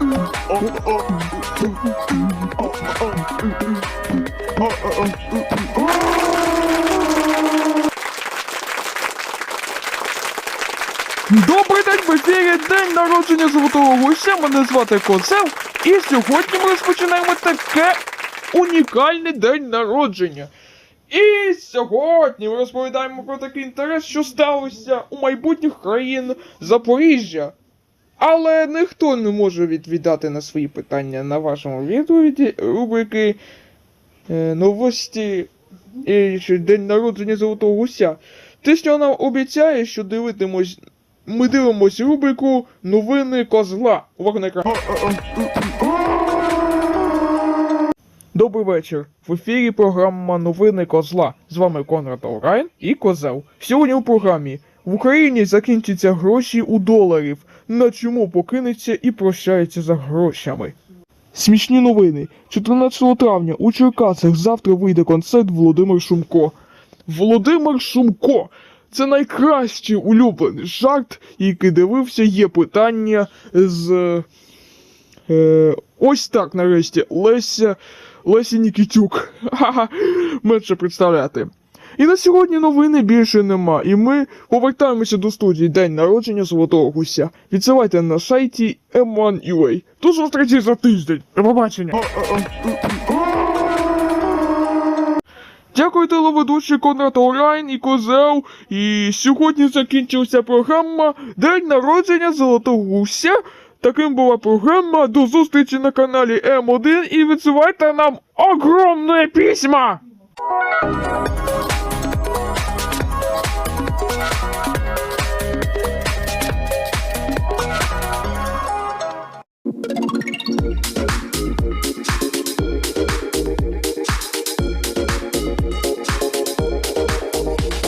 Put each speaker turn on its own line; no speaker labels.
Добрий день в ефірі День народження Золотого Гуся. Мене звати Козел. І сьогодні ми розпочинаємо таке унікальний день народження. І сьогодні ми розповідаємо про такий інтерес, що сталося у майбутніх країн Запоріжжя. Але ніхто не може відповідати на свої питання на вашому відповіді рубрики е, новості і День народження Золотого Гуся. Те, що нам обіцяє, що дивитимось. Ми дивимось рубрику Новини козла. Екран. Добрий вечір. В ефірі програма Новини Козла. З вами Конрад Орайн і Козел. Сьогодні у програмі в Україні закінчаться гроші у доларів. На чому покинеться і прощається за грошами. Смішні новини. 14 травня у Черкасах завтра вийде концерт Володимир Шумко. Володимир Шумко. Це найкращий улюблений жарт, який дивився, є питання з. Е, ось так нарешті. Леся. Леся Нікітюк. Ха-ха. Менше представляти. І на сьогодні новини більше нема. І ми повертаємося до студії День народження Золотого Гуся. Відсилайте на сайті M1UA. До зустрічі за тиждень. До побачення. Дякую телеведучий Конрад Орайн і Козел. І сьогодні закінчилася програма День народження Золотого Гуся. Таким була програма. До зустрічі на каналі М1 і відсилайте нам огромне письма!